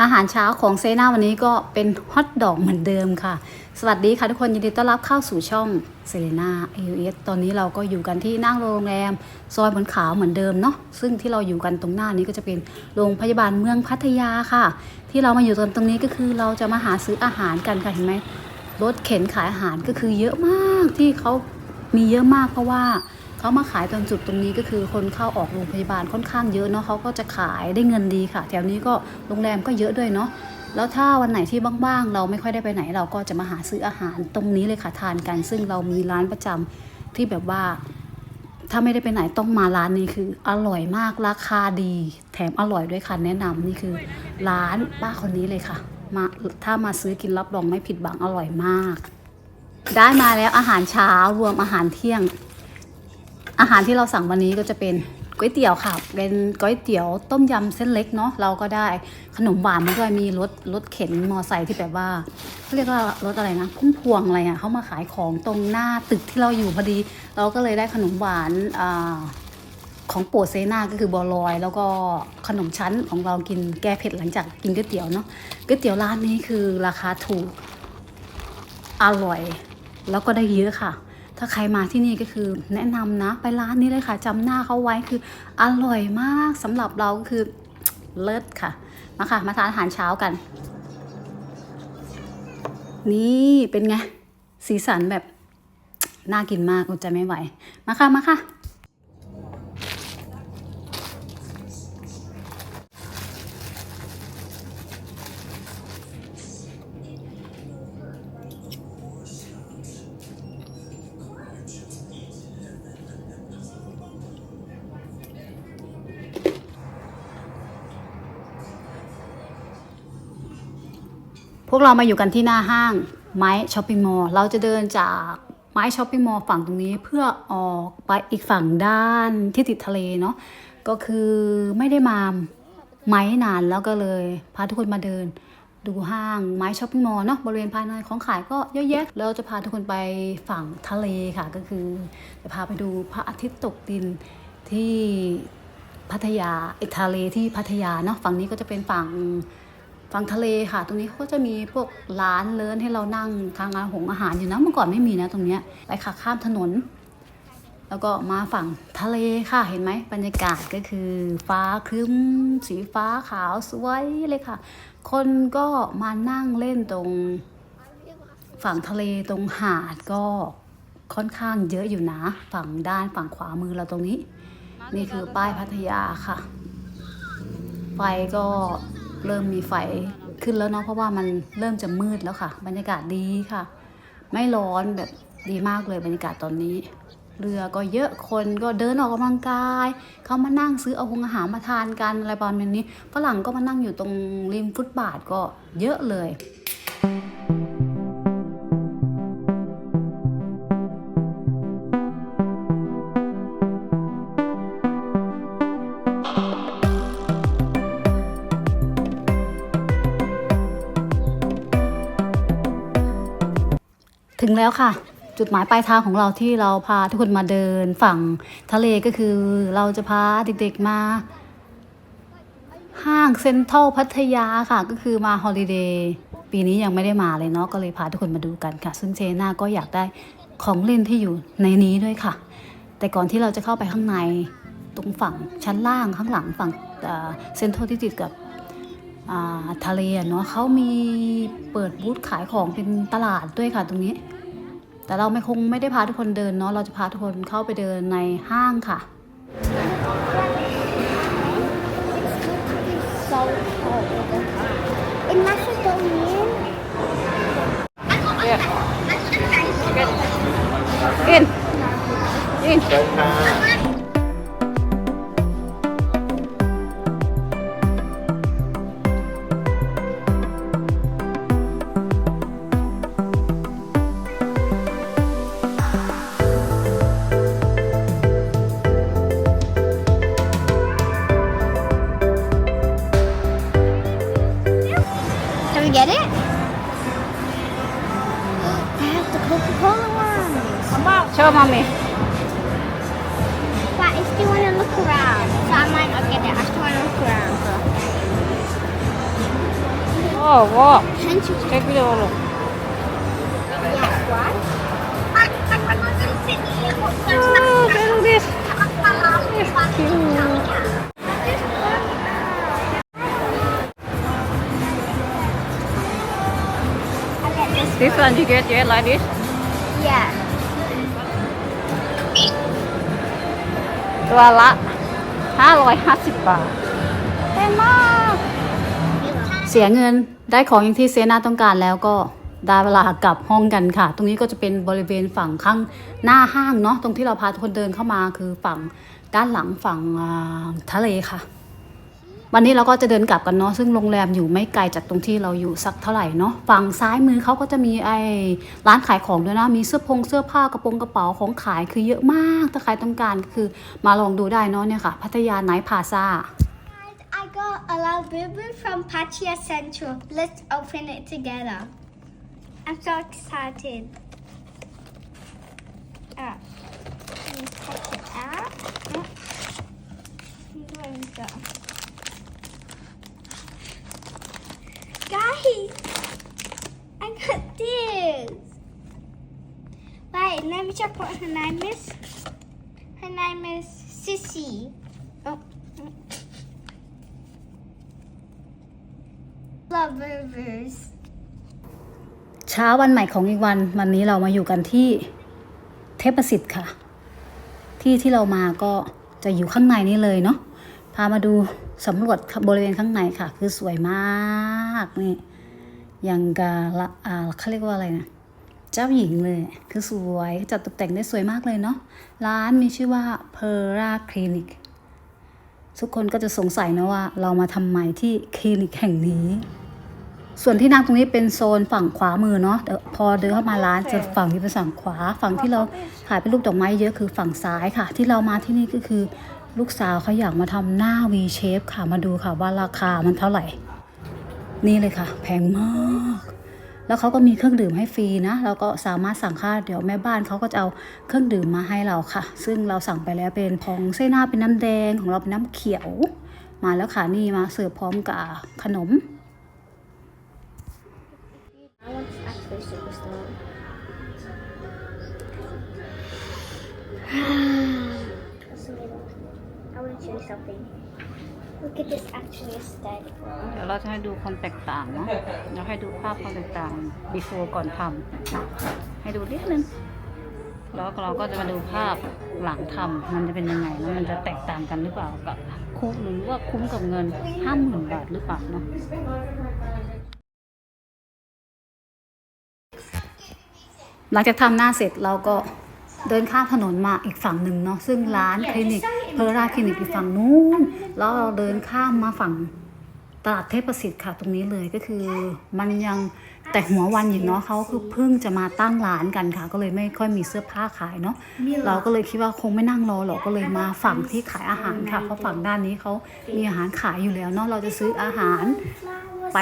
อาหารเช้าของเซนาวันนี้ก็เป็นฮอทดอกเหมือนเดิมค่ะ สวัสดีค่ะทุกคนยินดีต้อนรับเข้าสู่ช่องเซเลนาเอสตอนนี้เราก็อยู่กันที่นั่งโรงแรม ซอยบนขาวเหมือนเดิมเนาะซึ่งที่เราอยู่กันตรงหน้านี้ก็จะเป็นโรงพยาบาลเมืองพัทยาค่ะ ที่เรามาอยู่ตรงนี้ก็คือเราจะมาหาซื้ออาหารกันค่ะเห็นไหมรถเข็นขายอาหารก็คือเยอะมากที่เขามีเยอะมากเพราะว่า เขามาขายตรงจุดตรงนี้ก็คือคนเข้าออกโรงพยาบาลค่อนข้างเยอะเนาะเขาก็จะขายได้เงินดีค่ะ แถวนี้ก็โรงแรมก็เยอะด้วยเนาะแล้วถ้าวันไหนที่บ้างๆ เราไม่ค่อยได้ไปไหน เราก็จะมาหาซื้ออาหารตรงนี้เลยค่ะทานกัน ซึ่งเรามีร้านประจำที่แบบว่า ถ้าไม่ได้ไปไหนต้องมาร้านนี้คือ อร่อยมากราคาดี แถมอร่อยด้วยค่ะแนะนำนี่คือ ร้านป้าคนนี้เลยค่ะ มาถ้ามาซื้อกินรับรองไม่ผิดหวังอร่อยมาก ได้มาแล้วอาหารเช้ารวมอาหารเที่ยง อาหารที่เราสั่งวันนี้ก็จะเป็นก๋วยเตี๋ยวค่ะ เป็นก๋วยเตี๋ยวต้มยำเส้นเล็กเนาะ เราก็ได้ขนมหวานมาด้วย มีรถรถเข็นมอไซค์ที่แบบว่าเขาเรียกว่ารถอะไรนะพุ่มพวงอะไรอะ่ะเขามาขายของตรงหน้าตึกที่เราอยู่พอดี เราก็เลยได้ขนมหวานอ่าของโปรดเซนาก็คือบัวลอย แล้วก็ขนมชั้นของเรากินแก้เผ็ดหลังจากกินก๋วยเตี๋ยวเนาะ ก๋วยเตี๋ยวร้านนี้คือราคาถูก อร่อย แล้วก็ได้เยอะค่ะ ถ้าใครมาที่นี่ก็คือแนะนำนะไปร้านนี้เลยค่ะจำหน้าเขาไว้คืออร่อยมากสำหรับเราก็คือเลิศค่ะมาค่ะ มาทานอาหารเช้ากัน นี่เป็นไง สีสันแบบน่ากินมากอดใจไม่ไหว มาค่ะ มาค่ะ พวกเรามาอยู่กันที่หน้าห้างไม้ช้อปปิ้งมอลล์เราจะเดินจากไม้ช้อปปิ้งมอลล์ฝั่งตรงนี้เพื่อออกไปอีกฝั่งด้านที่ติดทะเลเนาะก็คือไม่ได้มาไม้นานแล้วก็เลยพาทุกคนมาเดิน ดูห้างไม้ช้อปปิ้งมอลล์เนาะบริเวณภายในของขายก็เยอะแยะแล้วจะพาทุกคนไปฝั่งทะเลค่ะ ก็คือจะพาไปดูพระอาทิตย์ตกดินที่พัทยาไอทะเลที่พัทยาเนาะฝั่งนี้ก็จะเป็นฝั่ง ฝั่งทะเลค่ะ ตรงนี้เขาจะมีพวกร้านเลินให้เรานั่งทางอาหงอาหารอยู่นะเมื่อก่อนไม่มีนะตรงเนี้ยไปค่ะข้ามถนน แล้วก็มาฝั่งทะเลค่ะเห็นไหมบรรยากาศก็คือฟ้าครึ้มสีฟ้าขาวสวยเลยค่ะ คนก็มานั่งเล่นตรงฝั่งทะเลตรงหาดก็ค่อนข้างเยอะอยู่นะ ฝั่งด้านฝั่งขวามือเราตรงนี้ นี่คือป้ายพัทยาค่ะ ไฟก็ เริ่มมีไฟขึ้นแล้วเนาะเพราะว่ามันเริ่มจะมืดแล้วค่ะ บรรยากาศดีค่ะ ไม่ร้อนแบบดีมากเลยบรรยากาศตอนนี้ เรือก็เยอะคนก็เดินออกกำลังกาย เขามานั่งซื้อเอาหงอาหารมาทานกันอะไรประมาณนี้ฝรั่งก็มานั่งอยู่ตรงริมฟุตบาทก็เยอะเลย ถึงแล้วค่ะ จุดหมายปลายทางของเราที่เราพาทุกคนมาเดินฝั่งทะเลก็คือเราจะพาเด็กๆมา ห้างเซ็นทรัลพัทยาค่ะ ก็คือมาฮอลิเดย์ปีนี้ยังไม่ได้มาเลยเนาะก็เลยพาทุกคนมาดูกันค่ะ ซึ่งเจน่าก็อยากได้ของเล่นที่อยู่ในนี้ด้วยค่ะ แต่ก่อนที่เราจะเข้าไปข้างในตรงฝั่งชั้นล่างข้างหลังฝั่งเซ็นทรัลที่ติดกับ ทะเลอะเนาะเขามีเปิดบูธขายของเป็นตลาดด้วยค่ะตรงนี้ แต่เราไม่คงไม่ได้พาทุกคนเดินเนาะเราจะพาทุกคนเข้าไปเดินในห้างค่ะ so cold. And Show mommy. But I still want to look around. So I'm like, okay, there. I still want to look around. So. Oh, wow. Check it out. This one you get, yeah, like this? Yeah. ตัวละ 550 บาทแพงมาก เสียเงินได้ของอย่างที่เซนาต้องการแล้วก็ได้เวลากลับห้องกันค่ะ ตรงนี้ก็จะเป็นบริเวณฝั่งข้างหน้าห้างเนาะ ตรงที่เราพาทุกคนเดินเข้ามาคือฝั่งด้านหลังฝั่งทะเลค่ะ วันนี้เราก็จะเดินกลับกันเนาะซึ่งโรงแรมอยู่ไม่ไกลจากตรงที่เราอยู่สักเท่าไหร่เนาะฝั่งซ้ายมือเขาก็จะมีไอ้ร้านขายของด้วยนะมีเสื้อพงเสื้อผ้ากระโปรงกระเป๋าของขายคือเยอะมากถ้าใครต้องการก็คือมาลองดูได้เนาะเนี่ยค่ะ พัทยาไนท์พาซา Guys, I got a Labubu from Patia Central. Let's open it together. I'm so excited. Ah, let me take it out. Where is it? Guys, I got this. Wait, let me check what her name is. Her name is Sissy. Oh. Lovers. เช้าวันใหม่ของอีกวัน วันนี้เรามาอยู่กันที่เทพประสิทธิ์ค่ะ ที่ที่เรามาก็จะอยู่ข้างในนี้เลยเนาะ พามาดูสำรวจบริเวณข้างในค่ะ คือสวยมากนี่อย่างกาละอ่าเขาเรียกว่าอะไรนะเจ้าหญิงเลย คือสวยจัดตกแต่งได้สวยมากเลยเนาะร้านมีชื่อว่าเพอร่าคลินิกทุกคนก็จะสงสัยนะว่า เรามาทำไมที่คลินิกแห่งนี้ ส่วนที่นั่งตรงนี้เป็นโซนฝั่งขวามือเนาะเดี๋ยวพอเดินเข้ามาร้านจะฝั่งที่เป็นฝั่งขวา ฝั่งที่เราถ่ายเป็นรูปดอกไม้เยอะคือฝั่งซ้ายค่ะ ที่เรามาที่นี่ก็คือ ลูกสาวเขาอยากมาทำหน้า V shape ค่ะมาดูค่ะว่าราคามันเท่าไหร่ นี่เลยค่ะ แพงมาก แล้วเขาก็มีเครื่องดื่มให้ฟรีนะเราก็สามารถสั่งค่าเดี๋ยวแม่บ้านเขาก็จะเอาเครื่องดื่มมาให้เราค่ะ ซึ่งเราสั่งไปแล้วเป็นของเส้นหน้าเป็นน้ำแดงของเราเป็นน้ำเขียว มาแล้วค่ะนี่มาเสิร์ฟพร้อมกับขนม I want actually superstar. That's a little. I want to show you something. Look at this actually aesthetic. เดี๋ยวเราจะให้ดูความแตกต่างเนาะเดี๋ยวให้ดูภาพความแตกต่าง before ก่อนทำให้ดูนิดนึง แล้วเราก็จะมาดูภาพหลังทำมันจะเป็นยังไงแล้วมันจะแตกต่างกันหรือเปล่ากับคุ้มหรือว่าคุ้มกับเงินห้าหมื่นบาทหรือเปล่าเนาะ หลังจากทำหน้าเสร็จเราก็เดินข้ามถนนมาอีกฝั่งหนึ่งเนาะซึ่งร้านคลินิก เพอราคลินิกอยู่ฝั่งนู้นแล้วเราเดินข้ามมาฝั่งตลาดเทพประสิทธิ์ค่ะตรงนี้เลยก็คือ มันยังแต่หัววันอยู่เนาะเขาคือเพิ่งจะมาตั้งร้านกันค่ะ ก็เลยไม่ค่อยมีเสื้อผ้าขายเนาะเราก็เลยคิดว่าคงไม่นั่งรอหรอกก็เลยมาฝั่งที่ขายอาหารค่ะเพราะฝั่งด้านนี้เขามีอาหารขายอยู่แล้วเนาะเราจะซื้ออาหาร ไป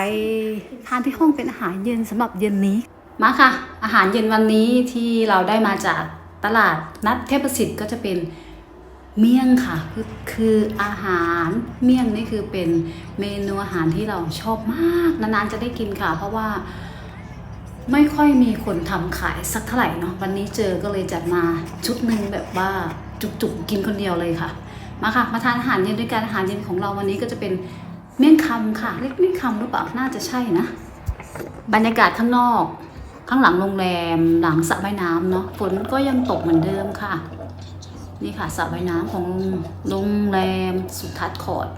ทานที่ห้องเป็นอาหารเย็นสำหรับเย็นนี้มาค่ะ อาหารเย็นวันนี้ที่เราได้มาจากตลาดนัดเทพประสิทธิ์ก็จะเป็น เมี่ยงค่ะคือคืออาหารเมี่ยงนี่คือเป็นเมนูอาหารที่เราชอบมากนานๆจะได้กินค่ะ เพราะว่าไม่ค่อยมีคนทำขายสักเท่าไหร่เนาะวันนี้เจอก็เลยจัดมาชุดหนึ่งแบบว่าจุกๆกินคนเดียวเลยค่ะ มาค่ะ มาทานอาหารเย็นด้วยกันอาหารเย็นของเราวันนี้ก็จะเป็นเมี่ยงคำค่ะเรียกเมี่ยงคำหรือเปล่าน่าจะใช่นะ บรรยากาศข้างนอก ข้างหลังโรงแรมหลังสระว่ายน้ำเนาะฝนก็ยังตกเหมือนเดิมค่ะ นี่ค่ะสระว่ายน้ำของโรงแรมสุทัศน์คอร์ด